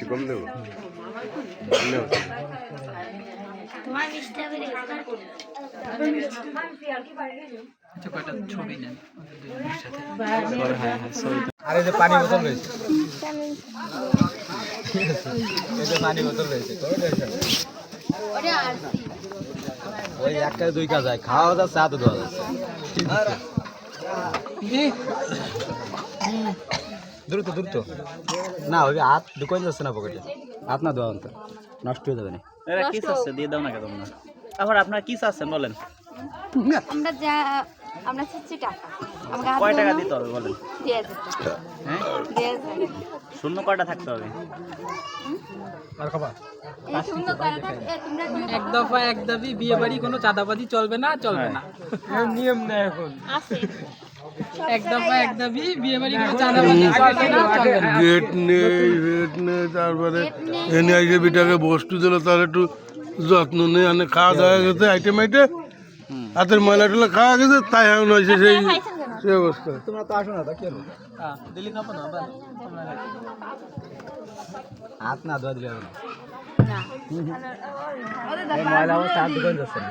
একটু কম দেবো? আচ্ছা আর এই যে পানি বোতল রয়েছে। এই যে পানি বোতল রয়েছে ওই একটা দুই কাজ হয় খাওয়া যাচ্ছে হাতে ধোয়া যাচ্ছে। দ্রুত দ্রুত। না ওই হাত ঢুকাই যাচ্ছে না পকেটে হাত না অন্ত নষ্ট হয়ে যাবে না। এরা কি চাচ্ছে? দিয়ে দাও না কেন তোমরা। আবার আপনারা কি চাচ্ছেন বলেন। আমরা যা আমরা চাচ্ছি টাকা। আমাকে কয় টাকা দিতে হবে বলেন। হ্যাঁ। শূন্য কয়টা থাকতে হবে? আর খাবার এক দফা এক দাবি বিয়ে বাড়ি কোনো চাঁদাবাদি চলবে না চলবে না। নিয়ম নেই এখন। আছে। বিয়ে বাড়ি চলবে না। গেট নেই ভেট নেই তারপরে এনে আইসে বিটাকে বস্তু দিল তার একটু যত্ন নেই মানে খাওয়া দাওয়া গেছে আইটেম আইটে হাতের ময়লা টলা খাওয়া গেছে তাই এখন হয়েছে সেই সেই অবস্থা। তোমরা তো আসো না তা কি হ্যাঁ, না হাত না ধোয়া দিলে না। ময়লা অবস্থা হাত ঢুকাই যাচ্ছে না।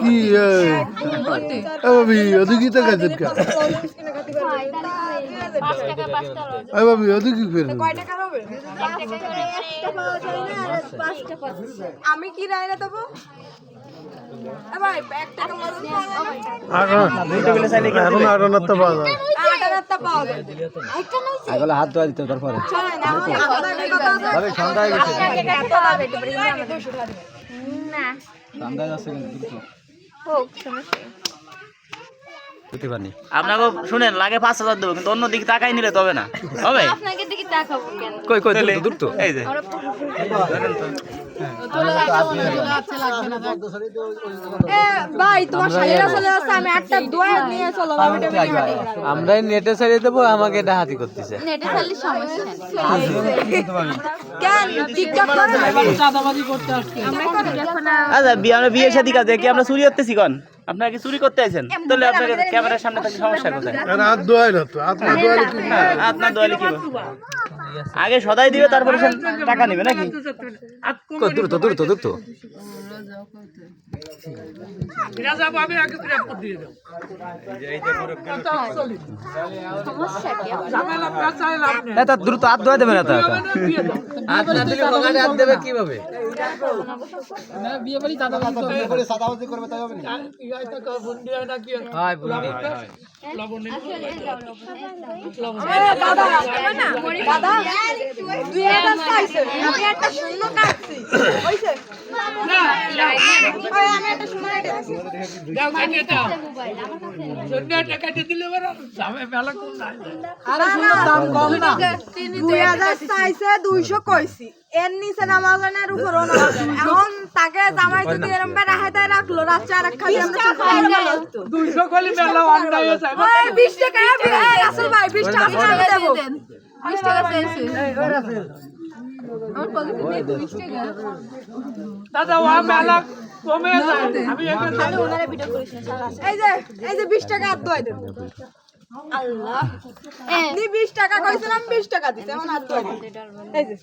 কি ভাবি ওদের কি টাকা কা? ভাবি কি ফের আমি কি রায়না দেবো? ভাই এক টাকা মতন পাওয়া যাবে এখন আর তো পাওয়া যায় পাওয়া যাবে। আগলে হাত ধোয়া দিতে তারপরে। সন্ধ্যা হয়ে গেছে সন্ধ্যা যাচ্ছে কিন্তু। হোক সমস্যা পারি আপনাকে শুনেন লাগে পাঁচ হাজার দেবো কিন্তু অন্য দিকে তাকাই নিলে তবে না। হবে? আপনাকে দিকে তাকাবো কেন? কই কই তাহলে- দ্রুত দ্রুত এই যে। আমরা এ ভাই তোমার শালীরা চলে যাচ্ছে আমি একটা দোয়া নিয়ে চলো আমি এটা ভিডিও বানাই। আমরাই নেটে ছাড়িয়ে দেবো আমাকে এটা হাতি করতেছে। নেটে চালিয়ে সমস্যা নেই। কেন? টিকটক করে চাঁদাবাদি করতে আসছে। আমরা আচ্ছা বিয়ে আমরা শাদী কাজে কি আমরা চুরি করতেছি কন? আপনারা কি চুরি করতে আছেন তাহলে আপনাকে ক্যামেরার সামনে থাকলে সমস্যা কোথায়? হাত ধোয়াই না তো হাত না ধোয়ালে কি আপনার দোয়ালি কি আগে সদাই দিবে তারপরে সে টাকা নেবে নাকি? দ্রুত দ্রুত দ্রুত সমস্যা কি? দ্রুত হাত ধোয়া দেবে না হাত না দিলে পকেটে হাত দেবে কীভাবে? না বিয়ে বাড়ি চাঁদাবাদি চলবে না। হয় বুঝলি এ দাদা দাদা দুই হাজার চাইছে। আমি একটা শূন্য কাটছি। হইছে? ওই আমি একটা শূন্য কেটে দিছি। আরে শুনো দাম কম না। দুই হাজার চাইছে দুইশো কইছি। এর নিচে নামাজনের উপর এখন তাকে জামাই যদি এরম বেড়া হেতায় রাখল রাত চার এক খালি আমরা দুইশো খালি মেলা আন্ডা হয়েছে। ওই বিশ টাকা রাসেল ভাই বিশ টাকা আমি দেবো। বিশ টাকা চেয়েছি আমার পকেটে নেই তো বিশ টাকা দাদা ও মেলা কমে যায়। আমি খালি ওনারা ভিডিও করিস না সারা এই যে এই যে বিশ টাকা হাত ধোয়াই দেন। আল্লাহ। আপনি বিশ টাকা কইছিলাম দিতে এই যে।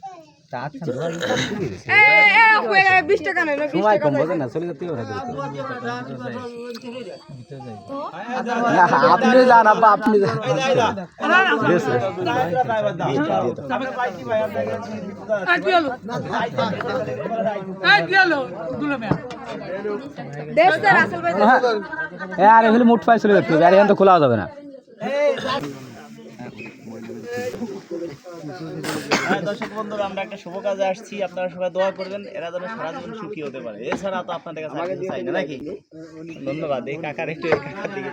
আপনি যান আব্বা আপনি হলে? মুঠ পাই চলে আর এখান তো খোলা যাবে না। হ্যাঁ, দর্শক বন্ধুরা আমরা একটা শুভ কাজে আসছি। আপনারা সবাই দোয়া করবেন এরা যেন সারা জীবন সুখী হতে পারে। এছাড়া তো আপনাদের কাছে চাই না নাকি? ধন্যবাদ এই কাকার একটু কাকার দিকে।